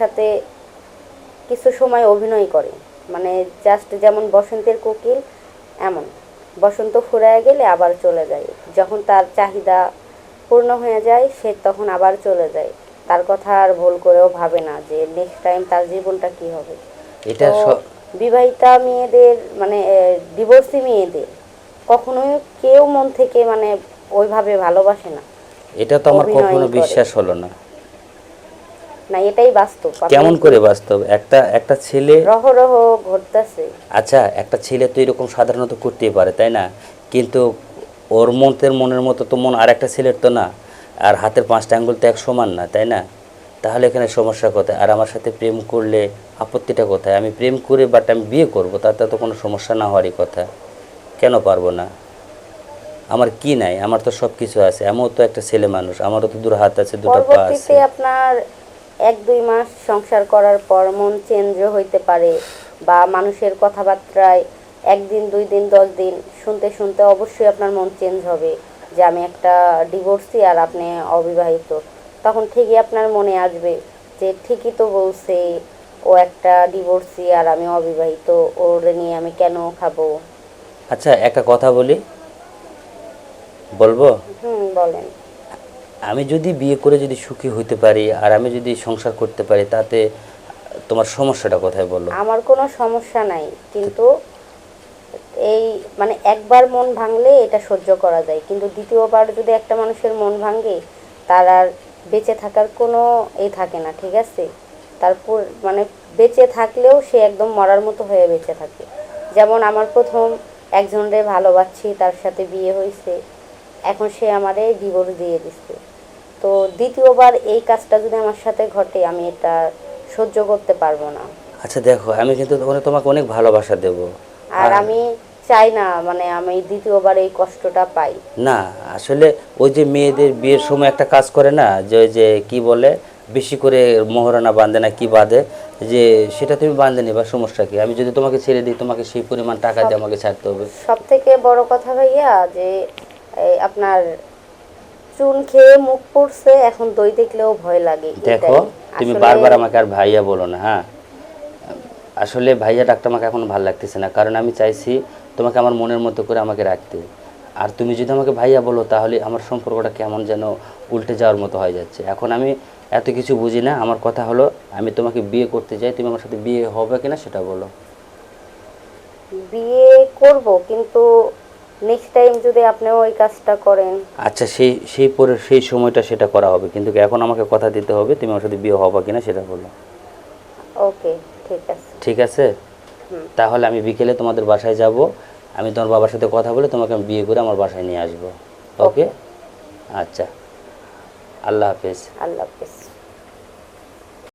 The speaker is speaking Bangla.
সাথে কিছু সময় অভিনয় করে। মানে জাস্ট যেমন বসন্তের কোকিল এমন। বসন্ত ফুরায় গেলে আবার চলে যায়। যখন তার চাহিদা পূর্ণ হয়ে যায় সে তখন আবার চলে যায়। তার কথা আর ভুল করেও ভাবে না যে নেক্সট টাইম তার জীবনটা কি হবে। এটা বিবাহিতা মেয়েদের মানে ডিভোর্সি মেয়েদের কখনোই কেউ মন থেকে মানে ওইভাবে ভালোবাসে না। এটা তো আমার কখনো বিশ্বাস হলো না। না এটাই বাস্তব। কেমন করে বাস্তব? একটা একটা ছেলে রহ রহ ঘটতেছে। আচ্ছা একটা ছেলে তো এরকম সাধারণত করতেই পারে তাই না? কিন্তু ওর মনের মনের মতো তো মন আর একটা ছেলের তো না। আর হাতের পাঁচটা আঙ্গুল তো এক সমান না তাই না? তাহলে এখানে সমস্যা কোথায়? আর আমার সাথে প্রেম করলে আপত্তিটা কোথায়? আমি প্রেম করে বাট আমি বিয়ে করব তাতে তো কোনো সমস্যা না হওয়ারই কথা। কেন পারব না? আমার কি নাই? আমার তো সব কিছু আছে। এমন তো একটা ছেলে মানুষ। আমারও তো দুটো হাত আছে দুটো পা আছে। আপনার এক দুই মাস সংসার করার পর মন চেঞ্জও হইতে পারে বা মানুষের কথাবার্তায় একদিন দুই দিন দশ দিন শুনতে শুনতে অবশ্যই আপনার মন চেঞ্জ হবে যে আমি একটা ডিভোর্সি আর আপনি অবিবাহিত। তখন ঠিকই আপনার মনে আসবে যে ঠিকই তো বলছে ও একটা ডিভোর্সি আর আমি অবিবাহিত ওর নিয়ে আমি কেন খাব? আচ্ছা একটা কথা বলি। বলব? হুম বলেন। আমি যদি বিয়ে করে যদি সুখী হইতে পারি আর আমি যদি সংসার করতে পারি, তাতে তোমার সমস্যাটা কোথায় বলো? আমার কোনো সমস্যা নাই, কিন্তু এই মানে একবার মন ভাঙলে এটা সহ্য করা যায়। কিন্তু দ্বিতীয়বার যদি একটা মানুষের মন ভাঙে, তার আর বেঁচে থাকার কোনো এ থাকে না, ঠিক আছে? তারপর মানে বেঁচে থাকলেও সে একদম মরার মতো হয়ে বেঁচে থাকে। যেমন আমার প্রথম একজনরে ভালোবাসছি, তার সাথে বিয়ে হয়েছে এখন সে আমারে ডিভোর্স দিয়ে দিচ্ছে তো দ্বিতীয়বার এই কাজটা যদি আমার সাথে ঘটে আমি এটা সহ্য করতে পারব না। আচ্ছা দেখো আমি কিন্তু তোমাকে অনেক ভালোবাসা দেব। আর আমি চাই না মানে আমি দ্বিতীয়বার এই কষ্টটা পাই। না আসলে ওই যে মেয়েদের বিয়ের সময় একটা কাজ করে না যে ওই যে কি বলে বেশি করে মোহরানা বাঁধে না কি বাঁধে যে সেটা তুমি বাঁধে নিবা সমস্যা কি? আমি যদি তোমাকে ছেড়ে দিই তোমাকে সেই পরিমাণ টাকা দিয়ে আমাকে ছাড়তে হবে। সব থেকে বড় কথা ভাইয়া যে আপনার চুন খেয়ে মুখ পড়ছে এখন দই দেখলেও ভয় লাগে দেখো তুমি বারবার আমাকে আর ভাইয়া বলো না হ্যাঁ? আসলে ভাইয়া ডাকটা আমাকে এখন ভালো লাগতেছে না কারণ আমি চাইছি তোমাকে আমার মনের মতো করে আমাকে রাখতে। আর তুমি যদি আমাকে ভাইয়া বলো তাহলে আমার সম্পর্কটা কেমন যেন উল্টে যাওয়ার মতো হয়ে যাচ্ছে। এখন আমি এত কিছু বুঝি না আমার কথা হলো আমি তোমাকে বিয়ে করতে চাই তুমি আমার সাথে বিয়ে হবে কিনা সেটা বলো। বিয়ে করব কিন্তু নেক্সট টাইম যদি আপনিও ওই কাজটা করেন। আচ্ছা সেই সেই পরে সেই সময়টা সেটা করা হবে কিন্তু এখন আমাকে কথা দিতে হবে তুমি আমার সাথে বিয়ে হবে কিনা সেটা বলো। ওকে ঠিক আছে। ঠিক আছে? তাহলে আমি বিকেলে তোমাদের বাসায় যাব আমি তোমার বাবার সাথে কথা বলে তোমাকে আমি বিয়ে করে আমার বাসায় নিয়ে আসব। ওকে আচ্ছা। আল্লাহ হাফেজ। আল্লাহ হাফিজ।